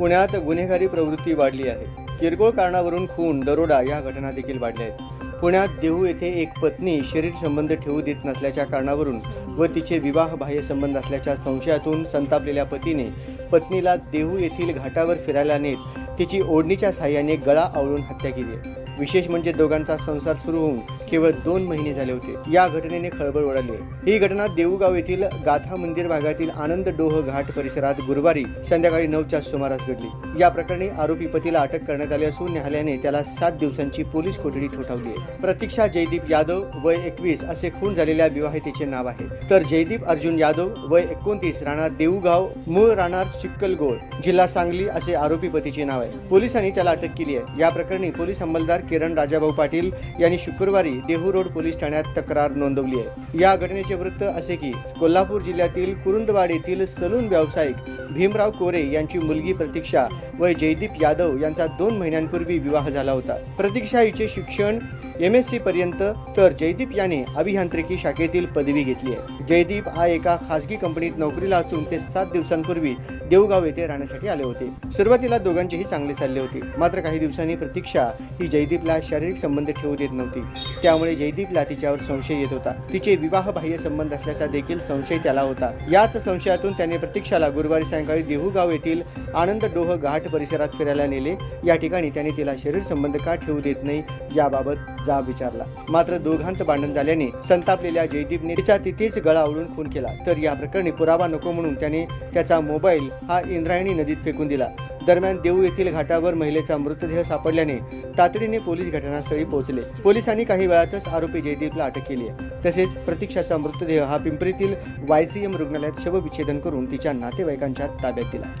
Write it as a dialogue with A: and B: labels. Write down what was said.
A: पुण्यात गुन्हेगारी प्रवृत्ती वाढली आहे. किरकोळ कारणावरून खून दरोडा या घटना देखील वाढल्या आहेत. पुण्यात देहू येथे एक पत्नी शरीर संबंध ठेवू देत नसल्याच्या कारणावरून व तिचे विवाह बाह्य संबंध असल्याच्या संशयातून संतापलेल्या पतीने पत्नीला देहू येथील घाटावर फिरायला नेत तिची ओढणीच्या साह्याने गळा आवळून हत्या केली आहे. विशेष म्हणजे दोघांचा संसार सुरू होऊन केवळ दोन महिने झाले होते. या घटनेने खळबळ उडाली ही घटना देऊगाव येथील गाथा मंदिर भागातील आनंद डोह घाट परिसरात गुरुवारी संध्याकाळी नऊच्या सुमारास घडली. या प्रकरणी आरोपी पतीला अटक करण्यात आली असून न्यायालयाने त्याला सात दिवसांची पोलीस कोठडी ठोठावली आहे. प्रतीक्षा जयदीप यादव वय एकवीस असे खून झालेल्या विवाहितेचे नाव आहे. तर जयदीप अर्जुन यादव वय एकोणतीस राणा देऊगाव मूळ राहणार चिक्कलगोळ जिल्हा सांगली असे आरोपी पतीचे नाव आहे. पोलिसांनी त्याला अटक केली आहे. या प्रकरणी पोलीस अंमलदार किरण राजाभाऊ पाटील यांनी शुक्रवारी देहू रोड पोलीस ठाण्यात तक्रार नोंदवली आहे. या घटनेचे वृत्त असे की कोल्हापूर जिल्ह्यातील कुरुंदवाड येथील सलून व्यावसायिक भीमराव कोरे यांची मुलगी प्रतीक्षा व जयदीप यादव यांचा दोन महिन्यांपूर्वी विवाह झाला होता. प्रतीक्षा हिचे शिक्षण एम एस सी पर्यंत तर जयदीप याने अभियांत्रिकी शाखेतील पदवी घेतली आहे. जयदीप हा एका खासगी कंपनीत नोकरीला असून ते सात दिवसांपूर्वी देवगाव येथे राहण्यासाठी आले होते. सुरुवातीला दोघांचेही चांगले चालले होते. मात्र काही दिवसांनी प्रतीक्षा ही जयदीपला शारीरिक संबंध ठेवू देत नव्हती. त्यामुळे जयदीपला तिच्यावर संशय येत होता. तिचे विवाह बाह्य संबंध असल्याचा देखील संशय त्याला होता. याच संशयातून त्याने प्रतीक्षाला गुरुवारी सायंकाळी देहूगाव येथील आनंद डोह घाट परिसरात फिरायला नेले. या ठिकाणी त्याने तिला शरीर संबंध का ठेवू देत नाही याबाबत जाब विचारला. मात्र दोघांचं भांडण झाल्याने संतापलेल्या जयदीपने तिचा तिथेच गळा आवळून खून केला. तर या प्रकरणी पुरावा नको म्हणून त्याने त्याचा मोबाईल हा इंद्रायणी नदीत फेकून दिला. दरम्यान देऊ येथील घाटावर महिलेचा मृतदेह सापडल्याने तातडीने पोलीस घटनास्थळी पोहोचले. पोलिसांनी काही वेळातच आरोपी जयदीपला अटक केली तसेच प्रतीक्षाचा मृतदेह हा पिंपरीतील वायसीएम रुग्णालयात शवविच्छेदन करून तिच्या नातेवाईकांच्या ताब्यात दिला.